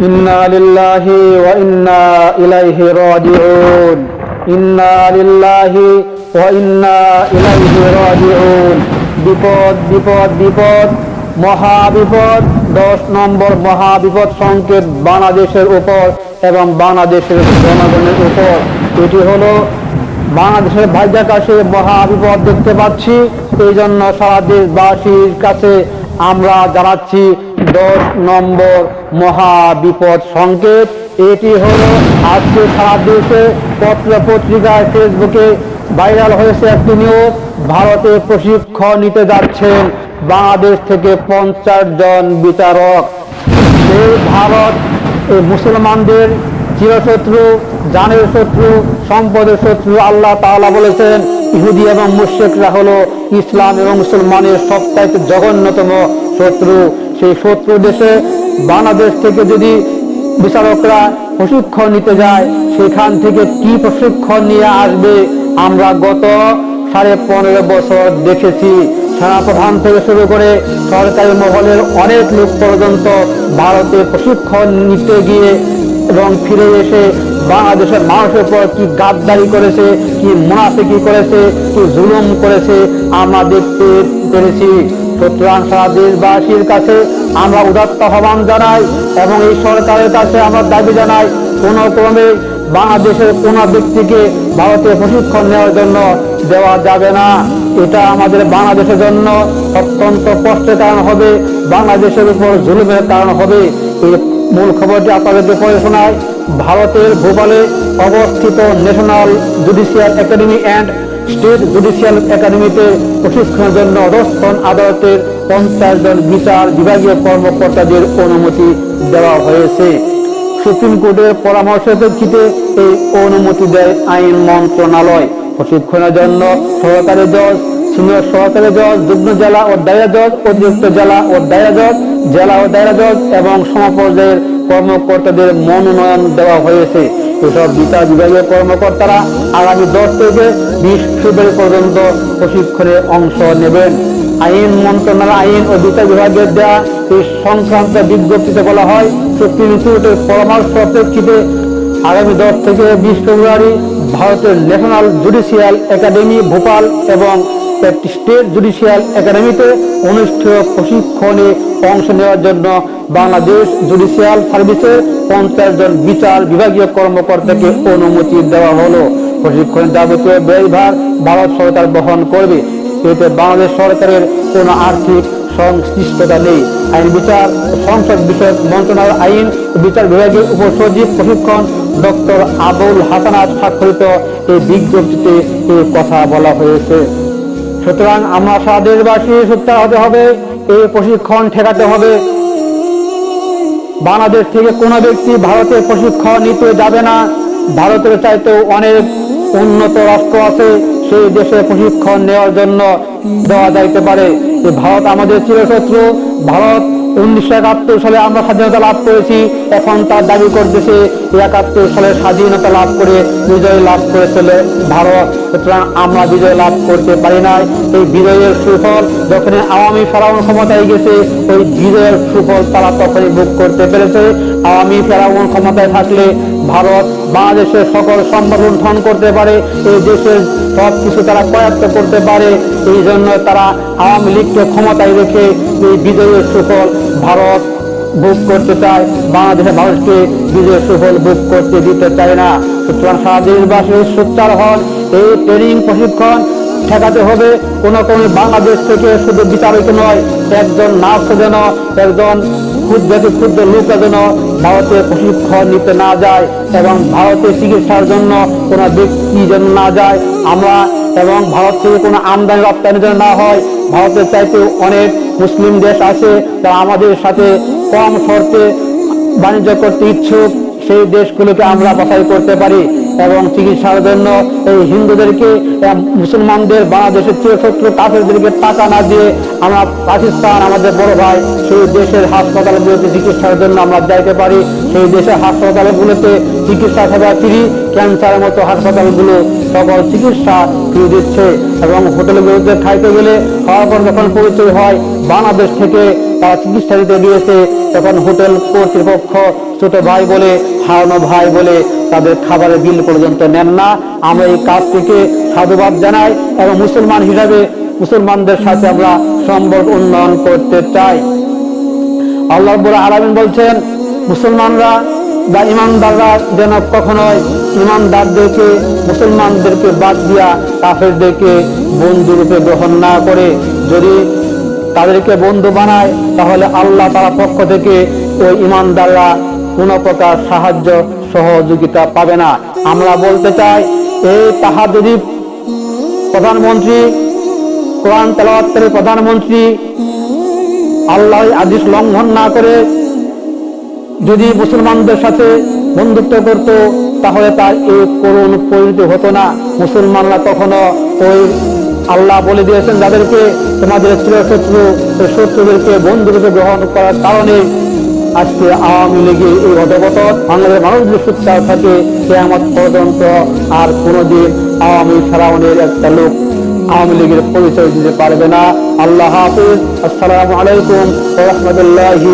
إنا لله وإنا إليه راجعون إنا لله وإنا إليه راجعون বিপদ বিপদ বিপদ মহা বিপদ দশ নম্বর মহা বিপদ সংকেত বাংলাদেশের উপর এবং বাংলাদেশের জনগণের উপর এটি হলো বাংলাদেশের ভাইজাকাশে মহা বিপদ দেখতে পাচ্ছি এই জন্য সারা দেশবাসীর কাছে আমরা জানাচ্ছি দশ নম্বর মহা বিপদ সংকেত। এটি হলো, আজকে সারা দেশে পত্র পত্রিকায় ফেসবুকে ভাইরাল হয়েছে একটি নিউজ। ভারতে প্রশিক্ষণ নিতে যাচ্ছেন বাংলাদেশ থেকে পঞ্চাশ জন বিচারক। এই ভারত মুসলমানদের চিরশত্রু, জানের শত্রু, সম্পদের শত্রু, আল্লাহ তাআলা বলেছেন, ইহুদি এবং মুশ্রিকরা হলো ইসলাম এবং মুসলমানের সবচাইতে জঘন্যতম শত্রু। সেই শত্রু দেশে বাংলাদেশ থেকে যদি বিচারকরা প্রশিক্ষণ নিতে যায়, সেখান থেকে কি প্রশিক্ষণ নিয়ে আসবে আমরা গত সাড়ে পনেরো বছর দেখেছি। সেনাপ্রধান থেকে শুরু করে সরকারি মহলের অনেক লোক পর্যন্ত ভারতে প্রশিক্ষণ নিতে গিয়ে এবং ফিরে এসে বাংলাদেশের মানুষের উপর কি গাদ্দারি করেছে, কি মুনাফিকি করেছে, কি জুলুম করেছে, আমরা দেখতে পেরেছি। সুতরাং সারা দেশবাসীর কাছে আমরা উদাত্ত আহ্বান জানাই এবং এই সরকারের কাছে আমরা দাবি জানাই কোন ক্রমে বাংলাদেশের কোন ব্যক্তিকে ভারতে প্রশিক্ষণ নেওয়ার জন্য দেওয়া যাবে না। এটা আমাদের বাংলাদেশের জন্য অত্যন্ত কষ্টের কারণ হবে, বাংলাদেশের উপর জুলুমের কারণ হবে। এই মূল খবরটি আপনাদেরকে পড়ে শোনায় ভারতের ভোপালে অবস্থিত national judicial academy and state judicial একাডেমিতে প্রশিক্ষণের জন্য অধস্থন আদালতের পঞ্চাশ জন বিচার বিভাগীয় কর্মকর্তাদের অনুমতি দেওয়া হয়েছে। সুপ্রিম কোর্টের পরামর্শের প্রেক্ষিতে এই অনুমতি দেয় আইন মন্ত্রণালয়। প্রশিক্ষণের জন্য সহকারী জজ, সিনিয়র সহকারী জজ, যুগ্ম জেলা ও দায়রা জজ, অতিরিক্ত জেলা ও দায়রা জজ, জেলা ও দায়রা জজ এবং সমপর্যায়ের কর্মকর্তাদের মনোনয়ন দেওয়া হয়েছে। এসব বিচার বিভাগীয় কর্মকর্তারা আগামী দশ থেকে বিশ ফেব্রুয়ারি পর্যন্ত প্রশিক্ষণে অংশ নেবেন। আইন মন্ত্রণালয়, আইন ও বিচার বিভাগের দেওয়া এই সংক্রান্ত বিজ্ঞপ্তিতে বলা হয় সুপ্রিম কোর্টের পরামর্শ প্রেক্ষিতে আগামী দশ থেকে বিশ ফেব্রুয়ারি ভারতের ন্যাশনাল জুডিশিয়াল একাডেমি, ভোপাল এবং স্টেট জুডিশিয়াল একাডেমিতে অনুষ্ঠেয় প্রশিক্ষণে অংশ নেওয়ার জন্য বাংলাদেশ জুডিশিয়াল সার্ভিসের পঞ্চাশ জন বিচার বিভাগীয় কর্মকর্তাকে অনুমতি দেওয়া হলো। প্রশিক্ষণের যাবতীয় ব্যয়ভার ভারত সরকার বহন করবে। এতে বাংলাদেশ সরকারের কোনো আর্থিক সংশ্লিষ্টতা নেই। আইন বিচার, সংসদ বিষয়ক মন্ত্রণালয় আইন বিচার বিভাগের উপসচিব প্রশিক্ষণ ডক্টর আবুল হাসানাত স্বাক্ষরিত এই বিজ্ঞপ্তিতে এই কথা বলা হয়েছে। সুতরাং আমরা সারা দেশবাসী সুত্রার হতে হবে, এই প্রশিক্ষণ ঠেকাতে হবে। বাংলাদেশ থেকে কোনো ব্যক্তি ভারতের প্রশিক্ষণ নিতে যাবে না। ভারতের চাইতেও অনেক উন্নত রাষ্ট্র আছে, সেই দেশে প্রশিক্ষণ নেওয়ার জন্য দেওয়া যাইতে পারে। ভারত আমাদের চিরশত্রু। ভারত উনিশশো একাত্তর সালে আমরা স্বাধীনতা লাভ করেছি। এখন তার দাবি করতেছে, একাত্তর সালে স্বাধীনতা লাভ করে বিজয় লাভ করেছিল ভারত। সুতরাং আমরা বিজয় লাভ করতে পারি নাই। এই বিজয়ের সুফল যখন আওয়ামী ফেরাউন ক্ষমতায় গেছে, ওই বিজয়ের সুফল তারা তখনই ভোগ করতে পেরেছে। আওয়ামী ফেরাউন ক্ষমতায় থাকলে ভারত বাংলাদেশের সকল সম্পদ লুণ্ঠন করতে পারে, এই দেশের সব কিছু তারা কয়াত্ত করতে পারে, এই জন্য তারা আওয়ামী লীগকে ক্ষমতায় রেখে এই বিজয়ের সুফল ভারত বুক করতে চায়। বাংলাদেশের মানুষকে বিজয় সুফল বুক করতে দিতে চায় না। সুতরাং সারা দেশবাসী সোচ্চার হন, এই ট্রেনিং প্রশিক্ষণ ঠেকাতে হবে। কোনো কোনো বাংলাদেশ থেকে শুধু বিচারিত নয়, একজন নার্স যেন একজন ক্ষুদ্র ক্ষুদ্র লোক যেন ভারতে প্রশিক্ষণ নিতে না যায় এবং ভারতে চিকিৎসার জন্য কোনো ব্যক্তি যেন না যায়, আমরা এবং ভারত থেকে কোনো আমদানি রপ্তানি যেন না হয়, ভারতের চাইতে অনেক মুসলিম দেশ আছে তারা আমাদের সাথে কম শর্তে বাণিজ্য করতে ইচ্ছুক, সেই দেশগুলোকে আমরা বাছাই করতে পারি। এবং চিকিৎসার জন্য এই হিন্দুদেরকে মুসলমানদের, বাংলাদেশের চিরশত্রু কাফেরদেরকে টাকা না দিয়ে আমরা পাকিস্তান, আমাদের বড় ভাই, সেই দেশের হাসপাতালগুলোতে চিকিৎসার জন্য আমরা যাইতে পারি। সেই দেশের হাসপাতালগুলোতে চিকিৎসা সেবা ফ্রি, ক্যান্সারের মতো হাসপাতালগুলো সকল চিকিৎসা ফ্রি দিচ্ছে। এবং হোটেলগুলোতে খাইতে গেলে খাওয়ার পর যখন পরিচয় হয়, বাংলাদেশ থেকে তারা চিকিৎসা দিতে গিয়েছে তখন হোটেল কর্তৃপক্ষ ছোট ভাই বলে, হারানো ভাই বলে তাদের খাবারের বিল পর্যন্ত নেন না। আমরা এই কাজ থেকে সাধুবাদ জানাই এবং মুসলমান হিসাবে মুসলমানদের সাথে আমরা সম্পর্ক উন্নয়ন করতে চাই। আল্লাহ আলামিন বলছেন, মুসলমানরা বা ইমানদাররা যেন কখনোই ইমানদারদেরকে, মুসলমানদেরকে বাদ দিয়া কাফেরদেরকে বন্ধু রূপে গ্রহণ না করে। যদি তাদেরকে বন্ধু বানায়, তাহলে আল্লাহ তারা পক্ষ থেকে ওই ইমানদাররা কোনো প্রকার সাহায্য, সহযোগিতা পাবে না। আমরা বলতে চাই এই তাহাদুদি প্রধানমন্ত্রী, কোরআন তেলাওয়াতের প্রধানমন্ত্রী আল্লাহ আদেশ লঙ্ঘন না করে যদি মুসলমানদের সাথে বন্ধুত্ব করত, তাহলে তার এই করুণ পরিণতি হতো না। মুসলমানরা কখনো ওই আল্লাহ বলে দিয়েছেন যাদেরকে তোমাদের চিরশত্রু সেই শত্রুদেরকে বন্ধুরূপে গ্রহণ করার কারণে আজকে আওয়ামী লীগের এই অধগত বাংলাদেশের মানুষ যদি সুচার থাকে কেয়ামত পর্যন্ত আর কোনোদিন আওয়ামী ফেরাউনের একটা লোক আওয়ামী লীগের পরিচয় দিতে পারবে না। আল্লাহ হাফিজ। আসসালামু আলাইকুম রহমতুল্লাহি